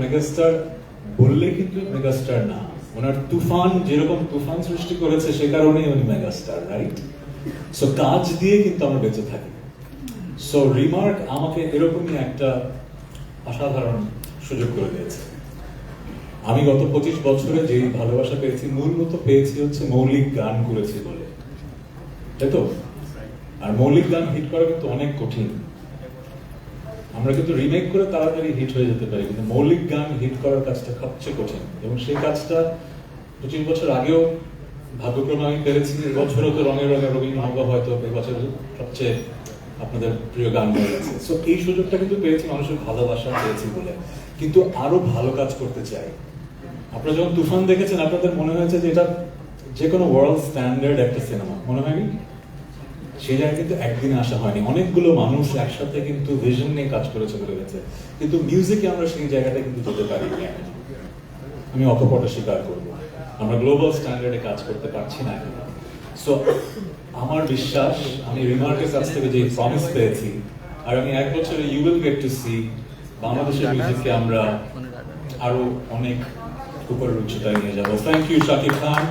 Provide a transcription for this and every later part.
Megastar বললে কিন্তু megastar না। ওনার তুফান, যেরকম তুফান সৃষ্টি করেছে, সে উনি মেগাস্টার রাইট সো কাজ দিয়ে কিন্তু আমরা বেঁচে থাকি। সো রিমার্ক আমাকে এরকমই একটা অসাধারণ সুযোগ করে দিয়েছে। আমি গত পঁচিশ বছরে যেই ভালোবাসা পেয়েছি মূলত পেয়েছি হচ্ছে মৌলিক গান করেছি বলে। তাই তো? আর মৌলিক গান হিট করা কিন্তু অনেক কঠিন। আমরা কিন্তু রিমেক করে তাড়াতাড়ি হিট হয়ে যেতে পারি, কিন্তু মৌলিক গান হিট করার কাজটা সবচেয়ে কঠিন। এবং সেই কাজটা পঁচিশ বছর আগেও ভাগ্যক্রমে আমি পেরেছি, এবছরও তো রঙের রঙের রবীন্দ্রনাথ হয়তো এবছর সবচেয়ে আপনাদের প্রিয় গান হয়ে গেছে। সো এই সুযোগটা কিন্তু পেয়েছি, মানুষের ভালোবাসা পেয়েছি বলে। কিন্তু আরও ভালো কাজ করতে চাই। আপনারা যখন তুফান দেখেছেন, আপনাদের মনে হয়েছে যে এটা যে কোনো ওয়ার্ল্ড স্ট্যান্ডার্ড একটা সিনেমা মনে হয়নি? সেই জায়গায় কিন্তু একদিনে আসা হয়নি। অনেকগুলো মানুষ একসাথে কিন্তু ভিশন নিয়ে কাজ করে চলে গেছে। কিন্তু মিউজিকে আমরা সেই জায়গাটা কিন্তু যেতে পারি আমি অকপটে স্বীকার করব। আমরা গ্লোবাল স্ট্যান্ডার্ডে কাজ করতে পারছি না এখন। সো আমার বিশ্বাস, আমি রিমার্কের কাছ থেকে যে প্রমিস পেয়েছি, আর আমি এক বছরে you will get to see বাংলাদেশের মিউজিককে আমরা আরও অনেক উপরের উচ্চতায় নিয়ে যাব। Thank you Shakib Khan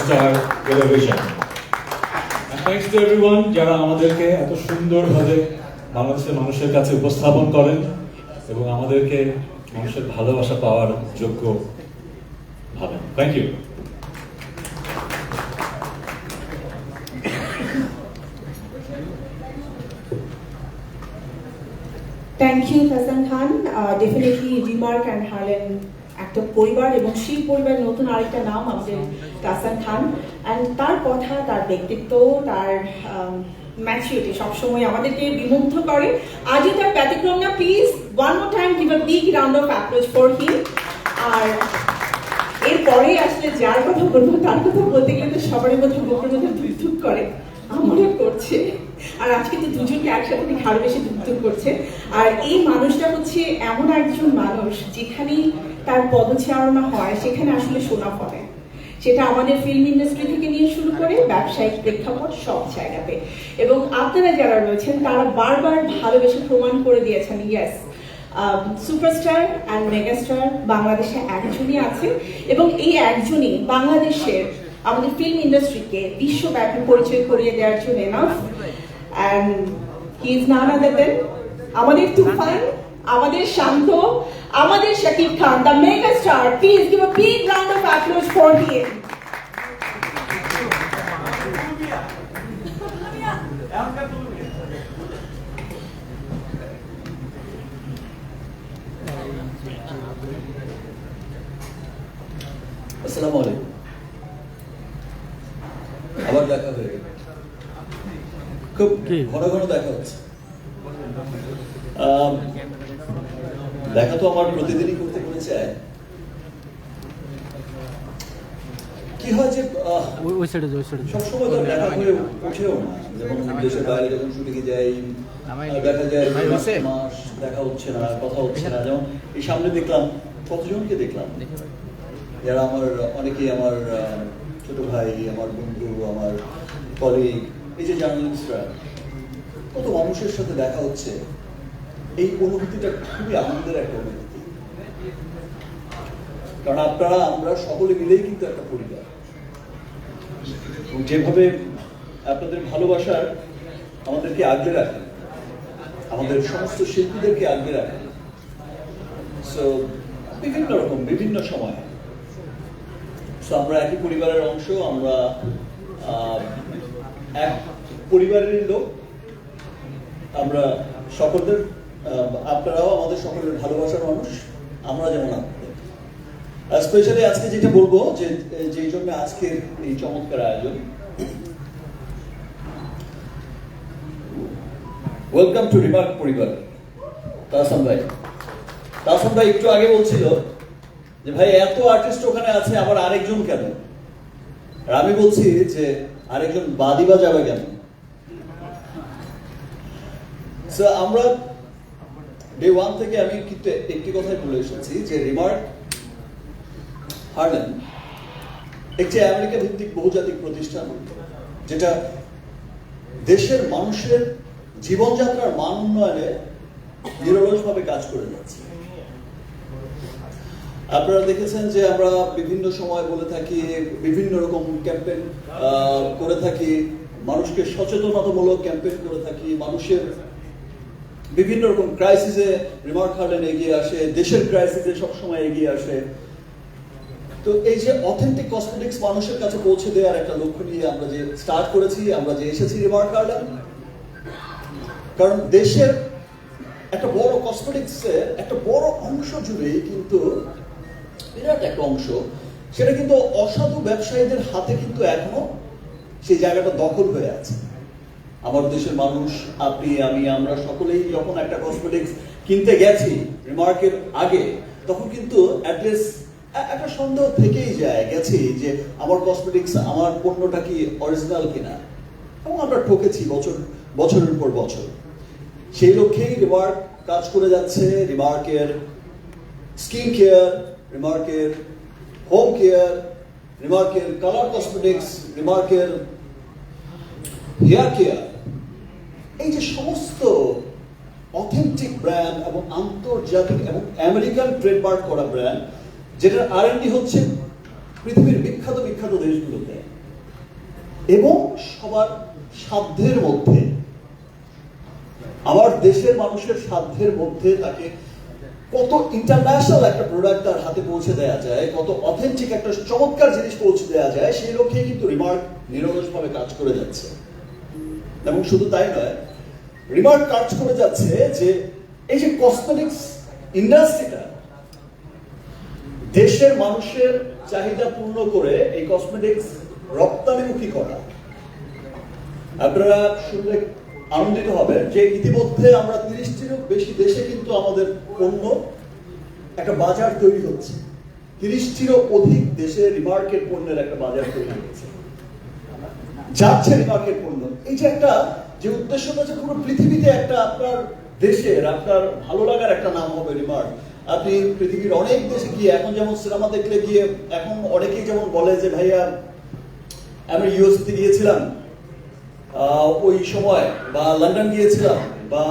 Star Television thanks to everyone যারা আমাদেরকে এত সুন্দরভাবে বাংলাদেশের মানুষের কাছে উপস্থাপন করেন এবং আমাদেরকে মানুষের ভালোবাসা পাওয়ার যোগ্য ভাবেন। Thank you thank you Hasan Khan definitely Remark and Herlan একটা পরিবার এবং সেই পরিবারের নতুন আরেকটা নাম আমাদের হাসান খান। অ্যান্ড তার কথা, তার ব্যক্তিত্ব, তার ম্যাচিউরিটি সবসময় আমাদেরকে বিমুগ্ধ করে। আজও তার ব্যতিক্রম না please one more time give a big round of approach for him আর এরপরে আসলে যার কথা বলব, তার কথা বলতে গেলে তো সবারই মধ্যে বুকের মধ্যে ধুক করে। আমারও করছে। আর আজকে তো দুজনকে একসাথে দেখে আরও বেশি করছে। আর এই মানুষটা হচ্ছে এমন একজন মানুষ যেখানেই তার পদচারণা হয়, সেখানে আসলে শোনা পড়ে। সেটা আমাদের ফিল্ম ইন্ডাস্ট্রি থেকে নিয়ে শুরু করে ব্যবসায়িক প্রেক্ষাপট সব জায়গাতে। এবং আপনারা যারা রয়েছেন, তারা বারবার ভালোবেসে প্রমাণ করে দিয়েছেন ইয়েস সুপারস্টার অ্যান্ড মেগাস্টার বাংলাদেশে একজনই আছে। এবং এই একজনই বাংলাদেশের আমাদের ফিল্ম ইন্ডাস্ট্রিকে বিশ্বব্যাপী পরিচয় করিয়ে দেওয়ার জন্য enough and he is none other than আমাদের তুফান আমাদের শান্ত আমাদের Shakib Khan the mega star please give a big round of applause for him আসসালামু আলাইকুম। আবার দেখা হয়ে গেল। খুব? ঘন ঘন দেখা হচ্ছে। দেখা তো আমার প্রতিদিনই করতে মনে চায়। কি হয় যে ওই সাইডে ওই সাইডে সবসময় তো দেখা হয়ে ওঠেও না। যেমন দেশের বাইরে যখন শুটিংয়ে যাই দেখা যায় মাস, দেখা হচ্ছে না কথা হচ্ছে না। যেমন এই সামনে দেখলাম কতজনকে দেখলাম? যারা আমার অনেকেই আমার ছোট ভাই আমার বন্ধু আমার কলিগ এই যে জার্নালিস্টরা কত মানুষের সাথে দেখা হচ্ছে? এই অনুভূতিটা খুবই আনন্দের একটা অনুভূতি। কারণ আপনারা, আমরা সকলে মিলেই কিন্তু একটা পরিবার। যেভাবে আপনাদের ভালোবাসার আমাদেরকে আগলে রাখেন আমাদের সমস্ত শিল্পীদেরকে আগলে রাখেন সো বিভিন্ন রকম, বিভিন্ন সময়। সো আমরা একই পরিবারের অংশ, আমরা এক পরিবারের লোক। আমরা সকলদের আপনারাও আমাদের সকলের ভালোবাসার মানুষ, আমরা যেমন আপনাদের। স্পেশালি আজকে যেটা বলব, যে, যেই জন্য আজকের এই চমৎকার আয়োজন। ওয়েলকাম টু রিমার্ক পরিবার তাহসান ভাই। তাহসান ভাই একটু আগে বলছিল যে, ভাই, এত আর্টিস্ট ওখানে আছে, আবার আরেকজন কেন? আর আমি বলছি যে, আরেকজন বাদি বাজাবে কেন? আমরা ডে ওয়ান থেকে আমি কিন্তু একটি কথাই বলে এসেছি যে রিমার্ক হার্লেন একটি আমেরিকা ভিত্তিক বহুজাতিক প্রতিষ্ঠান, যেটা দেশের মানুষের জীবনযাত্রার মান উন্নয়নে নিরলসভাবে কাজ করে যাচ্ছে। আপনারা দেখেছেন যে আমরা বিভিন্ন সময় বলে থাকি, বিভিন্ন রকম ক্যাম্পেইন করে থাকি, মানুষকে সচেতনতামূলক ক্যাম্পেইন করে থাকি, মানুষের বিভিন্ন রকম ক্রাইসিসে রিমার্ক হার্ডেন এগিয়ে আসে, দেশের ক্রাইসিসে সবসময় এগিয়ে আসে। তো এই যে অথেন্টিক কসমেটিক্স মানুষের কাছে পৌঁছে দেওয়ার একটা লক্ষ্য নিয়ে আমরা যে স্টার্ট করেছি, আমরা যে এসেছি রিমার্ক গার্ডেন কারণ দেশের একটা বড় কসমেটিক্সের একটা বড় অংশ জুড়েই কিন্তু, বিরাট একটা অংশ, সেটা কিন্তু অসাধু ব্যবসায়ীদের হাতে কিন্তু এখনও সেই জায়গাটা দখল হয়ে আছে। আমার দেশের মানুষ, আপনি, আমি, আমরা সকলেই যখন একটা কসমেটিক্স কিনতে গেছি রিমার্কের আগে, তখন কিন্তু অ্যাটলিস্ট একটা সন্দেহ থেকেই যায়, গেছি যে আমার কসমেটিক্স আমার পণ্যটা কি অরিজিনাল কিনা। এবং আমরা ঠকেছি বছর, বছরের পর বছর। সেই লক্ষ্যেই রিমার্ক কাজ করে যাচ্ছে রিমার্কের স্কিন কেয়ার রিমার্কের হোম কেয়ার রিমার্কের কালার কসমেটিক্স রিমার্কের হেয়ার কেয়ার এই যে সমস্ত অথেন্টিক ব্র্যান্ড এবং আন্তর্জাতিক এবং আমেরিকান ট্রেডমার্ক করা ব্র্যান্ড যেটার আর হচ্ছে পৃথিবীর বিখ্যাত বিখ্যাত দেশগুলোতে। এবং সবার সাধ্যের মধ্যে আমার দেশের মানুষের সাধ্যের মধ্যে তাকে কত ইন্টারন্যাশনাল একটা প্রোডাক্ট তার হাতে পৌঁছে দেওয়া যায়, কত অথেন্টিক একটা চমৎকার জিনিস পৌঁছে দেওয়া যায়, সেই লক্ষ্যে কিন্তু রিমার্ক নিরলসভাবে কাজ করে যাচ্ছে। এবং শুধু তাই নয় রিমার্ক কাজ করে যাচ্ছে যে এই যে কসমেটিক্স ইন্ডাস্ট্রিটা দেশের মানুষের চাহিদা পূর্ণ করে এই কসমেটিক্স রপ্তানিমুখী করা। আপনারা শুনলে আনন্দিত হবেন যে ইতিমধ্যে আমরা তিরিশটিরও বেশি দেশে কিন্তু আমাদের পণ্য একটা বাজার তৈরি হচ্ছে। তিরিশটিরও অধিক দেশে রিমার্কের পণ্যের একটা বাজার তৈরি হচ্ছে। যাচ্ছে রিমার্কের পণ্য। এই যে একটা, যে উদ্দেশ্যটা যে পুরো পৃথিবীতে একটা আপনার দেশের আপনার ভালো লাগার একটা নাম হবে রিমার্ক। আপনি পৃথিবীর অনেক দেশে গিয়ে, এখন যেমন সিনেমা দেখলে গিয়ে, এখন অনেকেই যেমন বলে যে, ভাইয়া, আমি ইউএসতে গিয়েছিলাম ওই সময়, বা লন্ডন গিয়েছিলাম, বা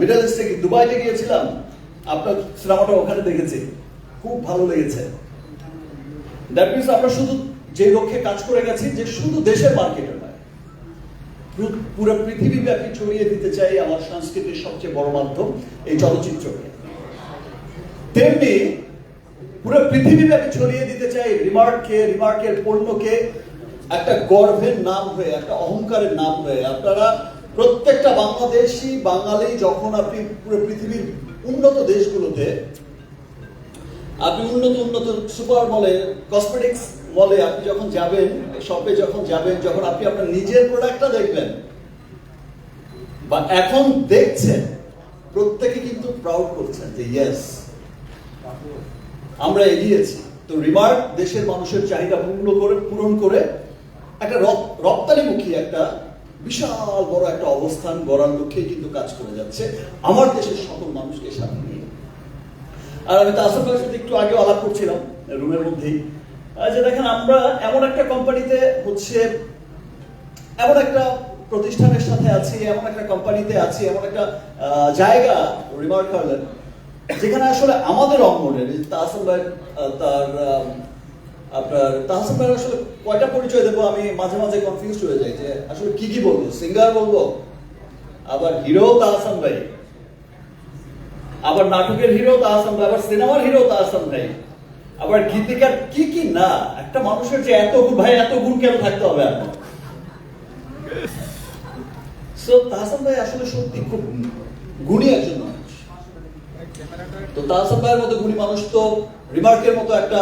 মিডল ইস্টে, দুবাইতে গিয়েছিলাম, আপনার সিনেমাটা ওখানে দেখেছি। খুব ভালো লেগেছে। দ্যাট মিনস আমরা শুধু যে লক্ষ্যে কাজ করে গেছি, যে শুধু দেশের মার্কেটে নয় পুরো- পৃথিবীব্যাপী ছড়িয়ে দিতে চাই আমার সংস্কৃতির সবচেয়ে বড় মাধ্যম এই চলচ্চিত্রকে তেমনি পুরো পৃথিবীব্যাপী ছড়িয়ে দিতে চাই রিমার্ককে, রিমার্কের পণ্যকে, একটা গর্বের নাম হয়ে, একটা অহংকারের নাম হয়ে। আপনারা প্রত্যেকটা বাংলাদেশি, বাঙালি, যখন আপনি পুরো পৃথিবীর উন্নত দেশগুলোতে, আপনি উন্নত উন্নত সুপার মলে কসমেটিক্স মলে আপনি যখন যাবেন শপে যখন যাবেন, যখন আপনি আপনার নিজের প্রোডাক্টটা দেখবেন, বা এখন দেখছেন, প্রত্যেকে কিন্তু প্রাউড করছেন যে ইয়েস আমরা এগিয়েছি। তো রিমার্ক দেশের মানুষের চাহিদা পূর্ণ করে, পূরণ করে একটা রপ- রপ্তানিমুখী একটা বিশাল বড় একটা অবস্থান গড়ার লক্ষ্যে কিন্তু কাজ করে যাচ্ছে আমার দেশের সকল মানুষকে সাথে নিয়ে। আর আমি ভাইয়ের সাথে একটু আগে আলাপ করছিলাম, রুমের মধ্যেই। যে দেখেন, আমরা এমন একটা কোম্পানিতে হচ্ছে, এমন একটা প্রতিষ্ঠানের সাথে আছি, এমন একটা কোম্পানিতে আছি, এমন একটা জায়গা রিমার্ক করলেন, যেখানে আসলে আমাদের অঙ্গনের তাহসান ভাই তার আপনার, তাহসান ভাইয়ের আসলে কয়টা পরিচয় দেবো, আমি মাঝে মাঝে কনফিউজ হয়ে যাই যে আসলে কি কি বলব সিঙ্গার বলব, আবার হিরো তাহসান ভাই, আবার নাটকের হিরো তাহসান ভাই, আবার সিনেমার হিরো তাহসান ভাই। আবার গীতিকার কি কি না? একটা মানুষের যে এত গুণ ভাই, এত গুণ কেন থাকতে হবে সো তাহসান ভাই আসলে সত্যি খুব গুণী একজন মানুষ। তো তাহসান ভাইয়ের মতো গুণী মানুষ তো রিমার্কের মতো একটা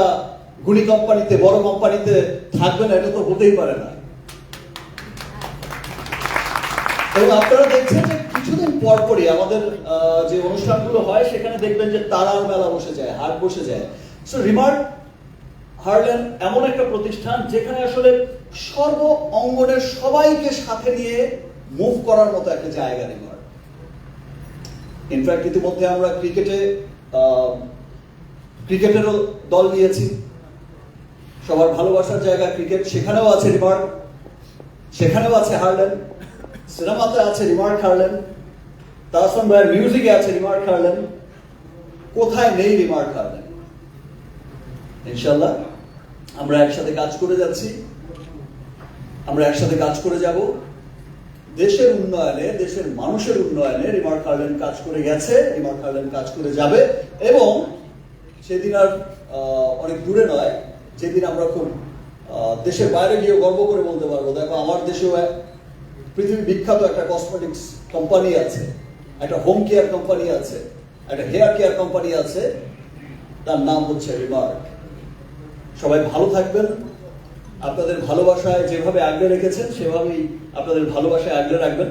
গুণী কোম্পানিতে, বড় কোম্পানিতে থাকবে না, এটা তো হতেই পারে না। এবং আপনারা দেখছেন যে কিছুদিন পর পরই আমাদের যে অনুষ্ঠানগুলো হয়, সেখানে দেখবেন যে তারার মেলা বসে যায়, হাট বসে যায়। সো রিমার্ক হার্লেন এমন একটা প্রতিষ্ঠান যেখানে আসলে সর্ব অঙ্গনের সবাইকে সাথে নিয়ে মুভ করার মতো একটা জায়গা রিমার্ক ইনফ্যাক্ট ইতিমধ্যে আমরা ক্রিকেটে ক্রিকেটেরও দল নিয়েছি। সবার ভালোবাসার জায়গা ক্রিকেট। সেখানেও আছে রিমার্ক সেখানেও আছে হার্লেন সিনেমাতে আছে রিমার্ক হার্লেন তাহসান ভাইয়ের মিউজিকে আছে রিমার্ক হার্লেন কোথায় নেই রিমার্ক হার্লেন ইনশাল্লাহ আমরা একসাথে কাজ করে যাচ্ছি। আমরা একসাথে কাজ করে যাব। দেশের উন্নয়নে, দেশের মানুষের উন্নয়নে রিমার কার্লেন কাজ করে গেছে, রিমার কার্লেন কাজ করে যাবে। এবং সেদিন আর অনেক দূরে নয়, যেদিন আমরা খুব দেশের বাইরে গিয়ে গর্ব করে বলতে পারব। দেখো, আমার দেশেও পৃথিবী বিখ্যাত একটা কসমেটিক্স কোম্পানি আছে, একটা হোম কেয়ার কোম্পানি আছে, একটা হেয়ার কেয়ার কোম্পানি আছে। তার নাম হচ্ছে রিমার্ক। সবাই ভালো থাকবেন। আপনাদের ভালোবাসায় যেভাবে আগলে রেখেছেন, সেভাবেই আপনাদের ভালোবাসায় আগলে রাখবেন।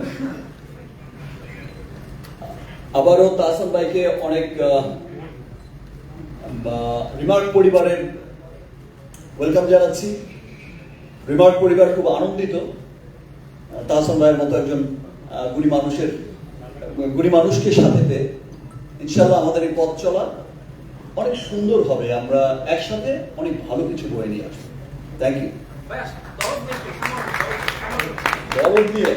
আবারও তাহসান ভাইকে অনেক রিমার্ক পরিবারের ওয়েলকাম জানাচ্ছি। রিমার্ক পরিবার খুব আনন্দিত। তাহসান ভাইয়ের মতো একজন গুণী মানুষের, গুণী মানুষকে সাথে পেয়ে। ইনশাল্লাহ আমাদের এই পথ চলা। অনেক সুন্দর হবে আমরা একসাথে অনেক ভালো কিছু বয়ে নিয়ে আসব। থ্যাংক ইউ দরদ দিয়ে।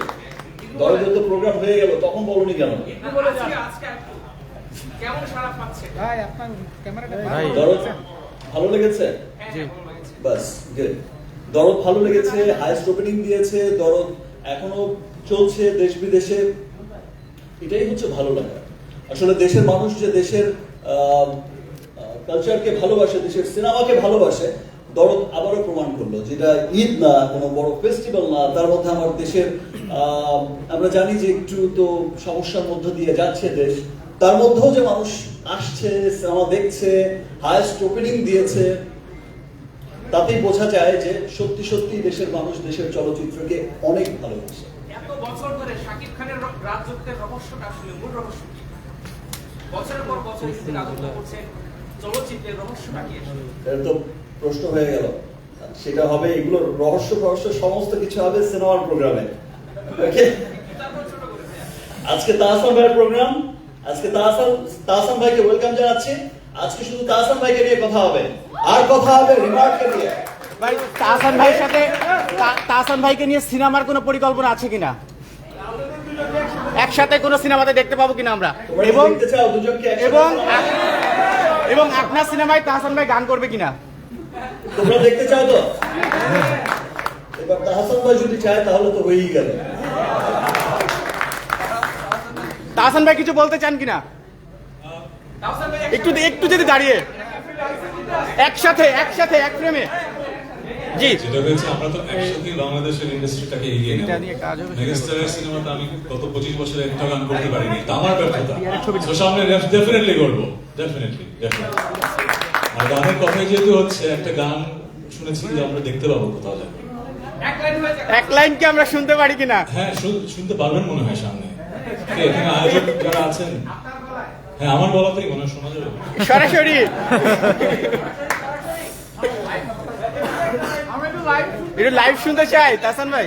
দরদের তো প্রোগ্রাম হয়ে গেল তখন বলনি কেন? কেমন সারা পাচ্ছে? ভাই আপনার ক্যামেরাটা ভাই। দরদ ভালো লেগেছে? বাস গুড দরদ ভালো লেগেছে হাইস্ট ওপেনিং দিয়েছে দরদ এখনও চলছে দেশ বিদেশে। এটাই হচ্ছে ভালো লাগা। আসলে দেশের মানুষ যে দেশের কালচারকে ভালোবাসে, দেশের সিনেমাকে ভালোবাসে, দরদ আবারও প্রমাণ করল যেটা ঈদ না, কোনো বড় ফেস্টিভ্যাল না। তার মধ্যে আমার দেশের আমরা জানি যে একটু তো সমস্যার মধ্য দিয়ে যাচ্ছে দেশ। তার মধ্যেও যে মানুষ আসছে, সিনেমা দেখছে হায়েস্ট ওপেনিং দিয়েছে, তাতেই বোঝা যায় যে সত্যি সত্যি দেশের মানুষ দেশের চলচ্চিত্রকে অনেক ভালোবাসে। বছর ধরে শাকিব খানের রাজত্বের রহস্যটা আসলে মূল রহস্য? বছরের পর বছর কিন্তু রাজত্ব করছে চলচ্চিত্রের রহস্যটা কি? এটা তো প্রশ্ন হয়ে গেল। সেটা হবে এগুলো রহস্য রহস্য সমস্ত কিছু হবে সিনেমার প্রোগ্রামে। ওকে। আজকে তাহসান ভাইয়ের প্রোগ্রাম। আজকে তাহসান তাহসান ভাইকে ওয়েলকাম জানাচ্ছি। আজকে শুধু তাহসান ভাইকে নিয়ে কথা হবে। আর কথা হবে রিমার্ককে নিয়ে। ভাই তাহসান ভাইয়ের সাথে তাহসান ভাইকে নিয়ে সিনেমার কোনো পরিকল্পনা আছে কিনা? একসাথে কোনো সিনেমাতে দেখতে পাবো কিনা আমরা? এবং? এবং এবং আপনার সিনেমায় তাহসান ভাই গান করবে কিনা? তোমরা দেখতে চাও তো? এবার তাহসান ভাই যদি চায় তাহলে তো হয়েই গেল। তাহসান ভাই কিছু বলতে চান কিনা? তাহসান ভাই একটু একটু যদি দাঁড়িয়ে। একসাথে একসাথে এক ফ্রেমে জি। যেটা হয়েছে আমরা তো একসাথে বাংলাদেশের ইন্ডাস্ট্রিটাকে এগিয়ে নেব। নিয়ে সেটা মেগাস্টারের সিনেমাতে আমি গত পঁচিশ বছরে একটা গান করতে পারিনি। তা আমার ব্যর্থতা। তো সামনে ডেফিনেটলি করব। ডেফিনেটলি আর গানের কথাই যেহেতু হচ্ছে একটা গান শুনেছি যে আমরা দেখতে পাবো কোথাও যাবে। এক লাইন কি আমরা শুনতে পারি কিনা? হ্যাঁ শুন- শুনতে পারবেন মনে হয় সামনে। এখানে আয়োজক যারা আছেন? হ্যাঁ আমার গলাতেই মনে হয় শোনা যাবে। সরাসরি। একটু লাইভ শুনতে চাই তাহসান ভাই।